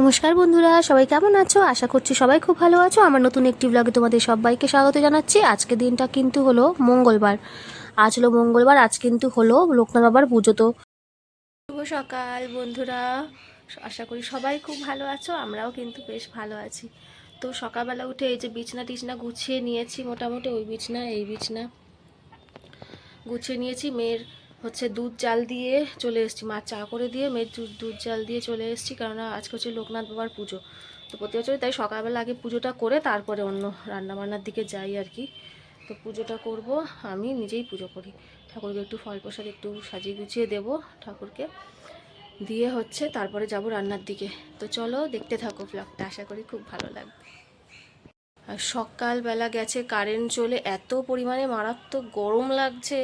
নমস্কার বন্ধুরা, সবাই কেমন আছো? আশা করছি সবাই খুব ভালো আছো। আমার নতুন একটি ব্লগে তোমাদের সবাইকে স্বাগত জানাচ্ছি। আজকে দিনটা কিন্তু হলো মঙ্গলবার। আজ হলো মঙ্গলবার, আজ কিন্তু হলো লোকনাথ বাবার পুজো। তো শুভ সকাল বন্ধুরা। আশা করি সবাই খুব ভালো আছো, আমরাও কিন্তু বেশ ভালো আছি। তো সকালবেলা উঠে এই যে বিছনা টিছনা গুছিয়ে নিয়েছি, মোটামুটি ওই বিছনা, এই বিছনা গুছিয়ে নিয়েছি। মেয়ের হচ্ছে দুধ জাল দিয়ে চলে এসেছি। মা চা করে দিয়ে মেয়ের দুধ দুধ জাল দিয়ে চলে এসেছি কেননা আজকে হচ্ছে লোকনাথ বাবার পুজো। তো প্রতি বছরই তাই সকালবেলা আগে পুজোটা করে তারপরে অন্য রান্নাবান্নার দিকে যাই আর কি। তো পুজোটা করব, আমি নিজেই পুজো করি। ঠাকুরকে একটু ফল প্রসাদ একটু সাজিয়ে গুছিয়ে দেব ঠাকুরকে। দিয়ে হচ্ছে তারপরে যাব রান্নার দিকে। তো চলো দেখতে থাকো ব্লগটা আশা করি খুব ভালো লাগবে। আর সকালবেলা গেছে কারেন্ট চলে, এত পরিমাণে মারাত্মক গরম লাগছে।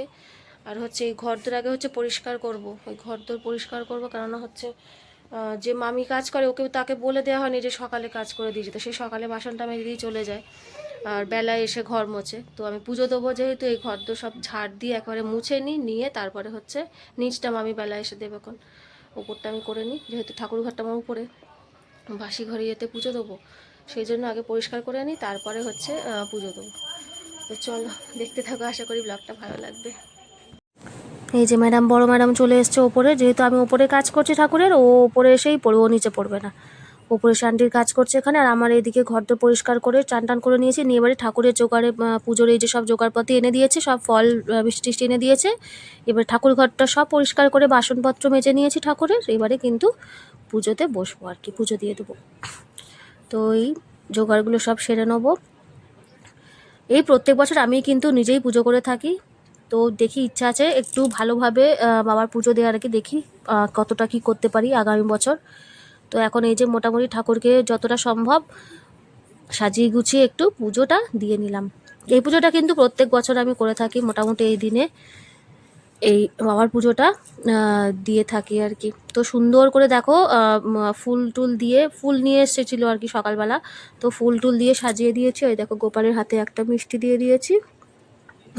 আর হচ্ছে এই ঘরদোর আগে হচ্ছে পরিষ্কার করব। ওই ঘরদোর পরিষ্কার করব কেননা হচ্ছে যে মামি কাজ করে, ওকে তাকে বলে দেওয়া হয়নি যে সকালে কাজ করে দিয়ে যেতে। সে সকালে বাসনটা মেজে দিয়ে চলে যায় আর বেলায় এসে ঘর মোছে। তো আমি পুজো দেবো যেহেতু এই ঘরদোর সব ঝাড় দিয়ে একেবারে মুছে নিই নিয়ে তারপরে হচ্ছে নিচটা মামি বেলায় এসে দেবে কোন ওপরটা আমি করে নিই, যেহেতু ঠাকুর ঘরটা আমার উপরে। বাসি ঘরে যেতে পুজো দেবো, সেই জন্য আগে পরিষ্কার করে নিই, তারপরে হচ্ছে পুজো দেবো। তো চলো, দেখতে থাকো, আশা করি ব্লগটা ভালো লাগবে। এই যে ম্যাডাম, বড় ম্যাডাম চলে এসছে ওপরে। যেহেতু আমি ওপরে কাজ করছি ঠাকুরের, ও ওপরে এসেই পড়বে, ও নিচে পড়বে না। ওপরে শান্তির কাজ করছে এখানে, আর আমার এইদিকে ঘরটা পরিষ্কার করে চান টান করে নিয়েছি। নিয়ে এবারে ঠাকুরের জোগাড়ে পুজোর এই যে সব জোগাড়পাতি এনে দিয়েছে, সব ফল মিষ্টি এনে দিয়েছে। এবার ঠাকুর ঘরটা সব পরিষ্কার করে বাসনপত্র মেজে নিয়েছি ঠাকুরের। এবারে কিন্তু পুজোতে বসবো আর কি, পুজো দিয়ে দেবো। তো এই জোগাড়গুলো সব সেরে নেব। এই প্রত্যেক বছর আমি কিন্তু নিজেই পুজো করে থাকি। তো দেখি ইচ্ছা আছে একটু ভালোভাবে বাবার পুজো দেওয়ার কি দেখি কতটা কি করতে পারি আগামী বছর। তো এখন এই যে মোটামুটি ঠাকুরকে যতটা সম্ভব সাজিয়ে গুছিয়ে একটু পুজোটা দিয়ে নিলাম। এই পুজোটা কিন্তু প্রত্যেক বছর আমি করে থাকি, মোটামুটি এই দিনে এই বাবার পুজোটা দিয়ে থাকি আর কি। তো সুন্দর করে দেখো ফুল টুল দিয়ে, ফুল নিয়ে এসেছিল আর কি সকালবেলা। তো ফুল টুল দিয়ে সাজিয়ে দিয়েছি, ওই দেখো গোপালের হাতে একটা মিষ্টি দিয়ে দিয়েছি।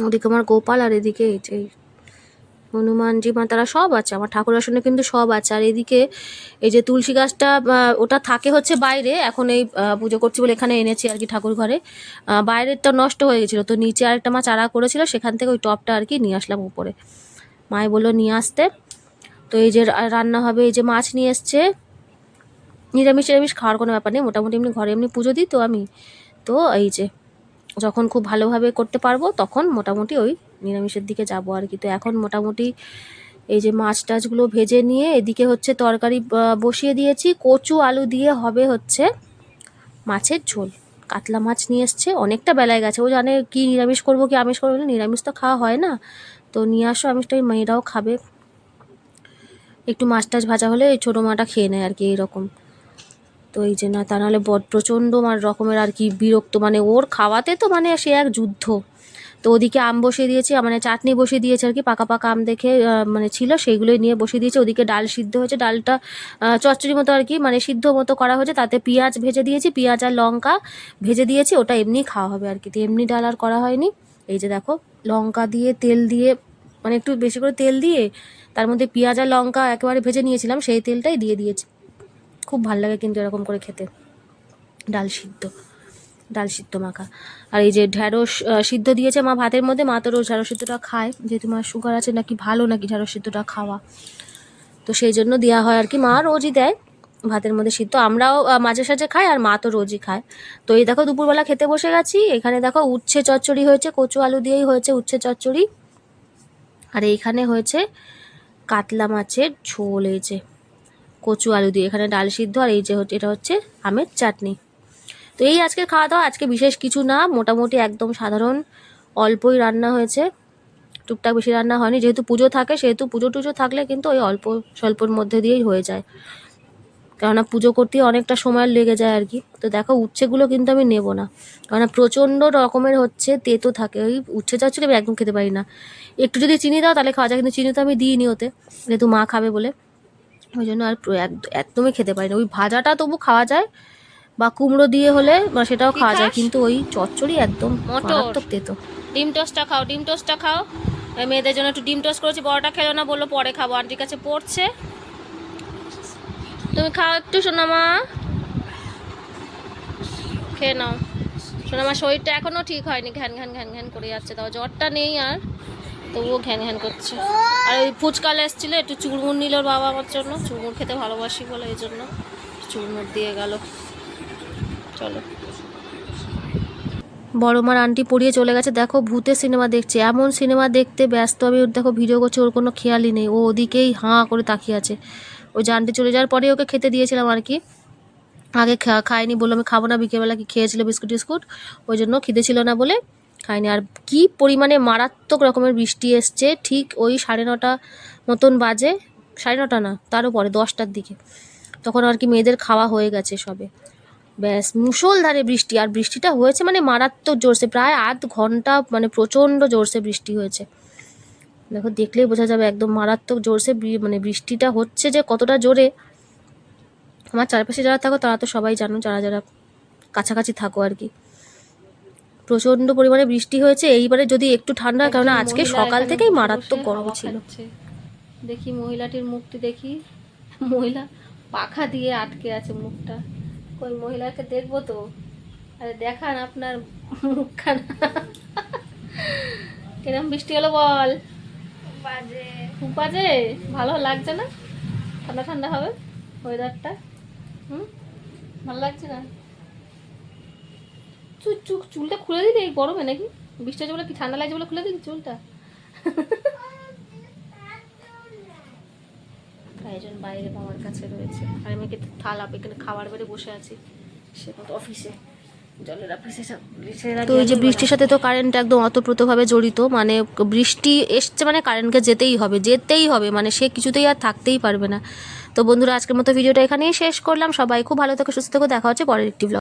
ওদিকে আমার গোপাল আর এদিকে এই যে হনুমানজি মা, তারা সব আছে। আমার ঠাকুর আসনে কিন্তু সব আছে। আর এদিকে এই যে তুলসী গাছটা ওটা থাকে হচ্ছে বাইরে। এখন এই পুজো করছি বলে এখানে এনেছি আর কি ঠাকুর ঘরে। বাইরেরটা নষ্ট হয়ে গেছিল। তো নিচে আরেকটা মা চারা করেছিল, সেখান থেকে ওই টপটা আর কি নিয়ে আসলাম উপরে। মায়ে বলল, নিয়ে আসতে। তো এই যে রান্না হবে, এই যে মাছ নিয়ে এসছে। নিরামিষ নিরামিষ খাওয়ার কোনো ব্যাপার নেই। মোটামুটি এমনি ঘরে এমনি পুজো দিই তো আমি। তো এই যে যখন খুব ভালোভাবে করতে পারব, তখন মোটামুটি ওই নিরামিষের দিকে যাব আর কি। তো এখন মোটামুটি এই যে মাছ টাছগুলো ভেজে নিয়ে এদিকে হচ্ছে তরকারি বসিয়ে দিয়েছি। কচু আলু দিয়ে হবে হচ্ছে মাছের ঝোল। কাতলা মাছ নিয়ে এসছে, অনেকটা বেলায় গেছে। ও জানে কি নিরামিষ করব, কি আমিষ করব নিরামিষ তো খাওয়া হয় না। তো নিয়ে আসো আমিষটা ওই মেয়েরাও খাবে। একটু মাছ টাছ ভাজা হলে ছোটো মাটা খেয়ে নেয় আর কি এরকম তো এই যে না, তা নাহলে বড প্রচণ্ড মার রকমের আর কি বিরক্ত। মানে ওর খাওয়াতে তো মানে সে এক যুদ্ধ। তো ওদিকে আম বসিয়ে দিয়েছি মানে চাটনি বসিয়ে দিয়েছে আর কি, পাকা পাকা আম দেখে মানে ছিল, সেইগুলোই নিয়ে বসিয়ে দিয়েছে। ওদিকে ডাল সিদ্ধ হয়েছে, ডালটা চচ্চড়ি মতো আর কি মানে সিদ্ধ মতো করা হয়েছে। তাতে পেঁয়াজ ভেজে দিয়েছি, পেঁয়াজ আর লঙ্কা ভেজে দিয়েছি, ওটা এমনি খাওয়া হবে আর কি। তো এমনি ডাল আর করা হয়নি। এই যে দেখো, লঙ্কা দিয়ে, তেল দিয়ে মানে একটু বেশি করে তেল দিয়ে, তার মধ্যে পেঁয়াজ আর লঙ্কা একেবারে ভেজে নিয়েছিলাম, সেই তেলটাই দিয়ে দিয়েছি। খুব ভালো লাগে কিন্তু এরকম করে খেতে। ডাল সিদ্ধ ডাল সিদ্ধ মাখা। আর এই যে ঢ্যাঁড়স সিদ্ধ দিয়েছে মা ভাতের মধ্যে, মা তো রোজ ঢ্যাঁড়স সিদ্ধটা খায়। যেহেতু মার সুগার আছে, নাকি ভালো নাকি ঢ্যাঁড়স সিদ্ধটা খাওয়া। তো সেই জন্য দেওয়া হয় আর কি। মা রোজই দেয় ভাতের মধ্যে সিদ্ধ। আমরাও মাঝে সাঝে খাই আর মা তো রোজই খায়। তো এই দেখো দুপুরবেলা খেতে বসে গেছি। এখানে দেখো উচ্ছে চচ্চড়ি হয়েছে, কচু আলু দিয়েই হয়েছে উচ্ছে চচ্চড়ি। আর এইখানে হয়েছে কাতলা মাছের ঝোল এই যে। কচু আলু দিয়ে, এখানে ডাল সিদ্ধ আর এই যে হচ্ছে, এটা হচ্ছে আমের চাটনি। তো এই আজকে খাওয়া দাওয়া আজকে বিশেষ কিছু না, মোটামুটি একদম সাধারণ, অল্পই রান্না হয়েছে। টুকটাক বেশি রান্না হয়নি, যেহেতু পুজো থাকে, সেহেতু পুজো টুজো থাকলে কিন্তু ওই অল্প, স্বল্পর মধ্যে দিয়েই হয়ে যায়। কেননা পুজো করতে অনেকটা সময় লেগে যায় আর কি। তো দেখো, উচ্ছেগুলো কিন্তু আমি নেব না। কেননা প্রচণ্ড রকমের হচ্ছে তেতো থাকে। ওই উচ্ছে চাচ্ছিল আমি একদম খেতে পারি না। একটু যদি চিনি দাও, তাহলে খাওয়া যায়। কিন্তু চিনি তো আমি দিইনি ওতে। যেহেতু মা খাবে বলে। ওই জন্য আর একদমই খেতে পারি না। ওই ভাজাটা তবু খাওয়া যায় বা কুমড়ো দিয়ে হলে বা সেটাও খাওয়া যায় কিন্তু ওই চচ্চড়ি একদম মটর। মারাত্মক তেতো। ডিম টোস্টটা খাও ডিম টোস্টটা খাও। মেয়েদের জন্য একটু ডিম টোস্ট করেছি বড়টা খেলো না বলল পরে খাব। আন্টির কাছে পড়ছে। তুমি খাও একটু শোনা মা খেয়ে নাও। আমার শরীরটা এখনও ঠিক হয়নি। ঘ্যান ঘ্যান ঘ্যান ঘ্যান করে যাচ্ছে। তাও জ্বরটা নেই আর। তবুও ঘ্যান ঘ্যান করছে। আর ওই ফুচকাল এসেছিল, একটু চুড়মুড় নিল বাবা আমার জন্য। চুড়মুড় খেতে ভালোবাসি বলে এই জন্য। চুড়মুড় দিয়ে গেল। চলো। বড় মার আন্টি পড়িয়ে চলে গেছে। দেখো, ভূতের সিনেমা দেখছে। এমন সিনেমা দেখতে ব্যস্ত, আমি ওর দেখো ভিডিও করছে, ওর কোনো খেয়ালই নেই। ও ওদিকেই হাঁ করে তাকিয়ে আছে। ওই যে আন্টি চলে যাওয়ার পরে ওকে খেতে দিয়েছিলাম আর কি। আগে খা- খায়নি বলল আমি খাব না, বিকেলবেলা কি খেয়েছিল বিস্কুট টিস্কুট ওই জন্য খিদে ছিল না বলে খায়নি আর কি পরিমাণে মারাত্মক রকমের বৃষ্টি এসছে, ঠিক ওই সাড়ে নটা মতন বাজে, সাড়ে নটা না তারও পরে দশটার দিকে। তখন আর কি মেয়েদের খাওয়া হয়ে গেছে সবে। ব্যাস, মুষলধারে বৃষ্টি, আর বৃষ্টিটা হয়েছে মানে মারাত্মক জোরসে, প্রায় আধ ঘণ্টা মানে প্রচণ্ড জোরসে বৃষ্টি হয়েছে। দেখো, দেখলেই বোঝা যাবে একদম মারাত্মক জোরসে মানে বৃষ্টিটা হচ্ছে যে কতটা জোরে। আমার চারপাশে যারা থাকো, তারা তো সবাই জানো, যারা যারা কাছাকাছি থাকো আর কি। প্রচণ্ড পরিমাণে বৃষ্টি হয়েছে। এইবারে যদি একটু ঠান্ডা কারণ আজকে সকাল থেকেই মারাত্মক গরম ছিল। দেখি মহিলাটির মুখটি দেখি। মহিলা পাখা দিয়ে আটকে আছে মুখটা। ওই মহিলাকে দেখব তো? আরে দেখান আপনার মুখখানা। কিরম বৃষ্টি হলো বল? বাজে। খুব বাজে? ভালো লাগছে না? ঠান্ডা ঠান্ডা হবে ওয়েদারটা হুম? ভালো লাগছে না? চুপ চুলটা খুলে দিলি এই গরমে নাকি? বৃষ্টি হচ্ছে বলে কি ঠান্ডা লাগছে বলে খুলে দিলি চুলটা? একজন বাইরে আমার কাছে রয়েছে। আর আমি থালা এখানে খাবার বেড়ে বসে আছি। সে অফিসে। তো ওই যে বৃষ্টির সাথে তো কারেন্ট একদম অতপ্রতভাবে জড়িত মানে বৃষ্টি এসছে মানে কারেন্টকে যেতেই হবে যেতেই হবে মানে সে কিছুতেই আর থাকতেই পারবে না। তো বন্ধুরা আজকের মতো ভিডিওটা এখানেই শেষ করলাম। সবাই খুব ভালো থেকো সুস্থ থেকো। দেখা হচ্ছে পরের একটি vlog